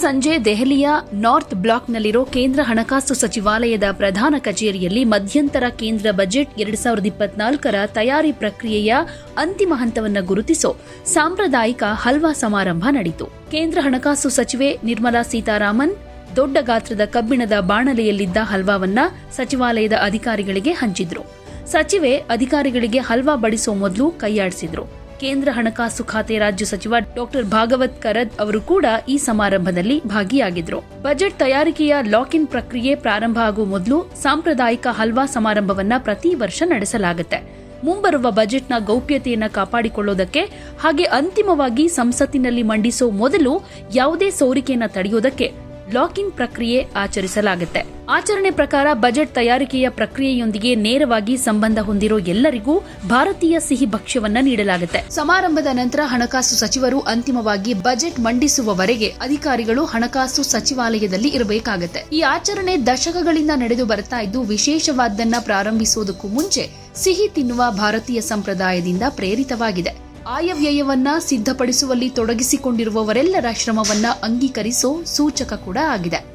ಸಂಜೆ ದೆಹಲಿಯ ನಾರ್ತ್ ಬ್ಲಾಕ್ನಲ್ಲಿರೋ ಕೇಂದ್ರ ಹಣಕಾಸು ಸಚಿವಾಲಯದ ಪ್ರಧಾನ ಕಚೇರಿಯಲ್ಲಿ ಮಧ್ಯಂತರ ಕೇಂದ್ರ ಬಜೆಟ್ ಎರಡ್ ಸಾವಿರದ ಇಪ್ಪತ್ನಾಲ್ಕರ ತಯಾರಿ ಪ್ರಕ್ರಿಯೆಯ ಅಂತಿಮ ಹಂತವನ್ನು ಗುರುತಿಸೋ ಸಾಂಪ್ರದಾಯಿಕ ಹಲ್ವಾ ಸಮಾರಂಭ ನಡೆಯಿತು ಕೇಂದ್ರ ಹಣಕಾಸು ಸಚಿವೆ ನಿರ್ಮಲಾ ಸೀತಾರಾಮನ್ ದೊಡ್ಡ ಗಾತ್ರದ ಕಬ್ಬಿಣದ ಬಾಣಲೆಯಲ್ಲಿದ್ದ ಹಲ್ವಾವನ್ನ ಸಚಿವಾಲಯದ ಅಧಿಕಾರಿಗಳಿಗೆ ಹಂಚಿದ್ರು. ಸಚಿವೆ ಅಧಿಕಾರಿಗಳಿಗೆ ಹಲ್ವಾ ಬಡಿಸೋ ಮೊದಲು ಕೈಯಾಡಿಸಿದ್ರು. ಕೇಂದ್ರ ಹಣಕಾಸು ಖಾತೆ ರಾಜ್ಯ ಸಚಿವ ಡಾಕ್ಟರ್ ಭಾಗವತ್ ಕರದ್ ಅವರು ಕೂಡ ಈ ಸಮಾರಂಭದಲ್ಲಿ ಭಾಗಿಯಾಗಿದ್ರು. ಬಜೆಟ್ ತಯಾರಿಕೆಯ ಲಾಕ್ ಇನ್ ಪ್ರಕ್ರಿಯೆ ಪ್ರಾರಂಭ ಆಗುವ ಮೊದಲು ಸಾಂಪ್ರದಾಯಿಕ ಹಲ್ವಾ ಸಮಾರಂಭವನ್ನ ಪ್ರತಿ ವರ್ಷ ನಡೆಸಲಾಗುತ್ತೆ. ಮುಂಬರುವ ಬಜೆಟ್ನ ಗೌಪ್ಯತೆಯನ್ನು ಕಾಪಾಡಿಕೊಳ್ಳೋದಕ್ಕೆ ಹಾಗೆ ಅಂತಿಮವಾಗಿ ಸಂಸತ್ತಿನಲ್ಲಿ ಮಂಡಿಸೋ ಮೊದಲು ಯಾವುದೇ ಸೋರಿಕೆಯನ್ನು ತಡೆಯೋದಕ್ಕೆ ಲಾಕ್ ಇನ್ ಪ್ರಕ್ರಿಯೆ ಆಚರಿಸಲಾಗುತ್ತೆ. ಆಚರಣೆ ಪ್ರಕಾರ ಬಜೆಟ್ ತಯಾರಿಕೆಯ ಪ್ರಕ್ರಿಯೆಯೊಂದಿಗೆ ನೇರವಾಗಿ ಸಂಬಂಧ ಹೊಂದಿರೋ ಎಲ್ಲರಿಗೂ ಭಾರತೀಯ ಸಿಹಿ ಭಕ್ಷ್ಯವನ್ನ ನೀಡಲಾಗುತ್ತೆ. ಸಮಾರಂಭದ ನಂತರ ಹಣಕಾಸು ಸಚಿವರು ಅಂತಿಮವಾಗಿ ಬಜೆಟ್ ಮಂಡಿಸುವವರೆಗೆ ಅಧಿಕಾರಿಗಳು ಹಣಕಾಸು ಸಚಿವಾಲಯದಲ್ಲಿ ಇರಬೇಕಾಗುತ್ತೆ. ಈ ಆಚರಣೆ ದಶಕಗಳಿಂದ ನಡೆದು ಬರ್ತಾ ಇದ್ದು ವಿಶೇಷವಾದ್ದನ್ನ ಪ್ರಾರಂಭಿಸುವುದಕ್ಕೂ ಮುಂಚೆ ಸಿಹಿ ತಿನ್ನುವ ಭಾರತೀಯ ಸಂಪ್ರದಾಯದಿಂದ ಪ್ರೇರಿತವಾಗಿದೆ. ಆಯವ್ಯಯವನ್ನ ಸಿದ್ಧಪಡಿಸುವಲ್ಲಿ ತೊಡಗಿಸಿಕೊಂಡಿರುವವರೆಲ್ಲರ ಶ್ರಮವನ್ನ ಅಂಗೀಕರಿಸೋ ಸೂಚಕ ಕೂಡ ಆಗಿದೆ.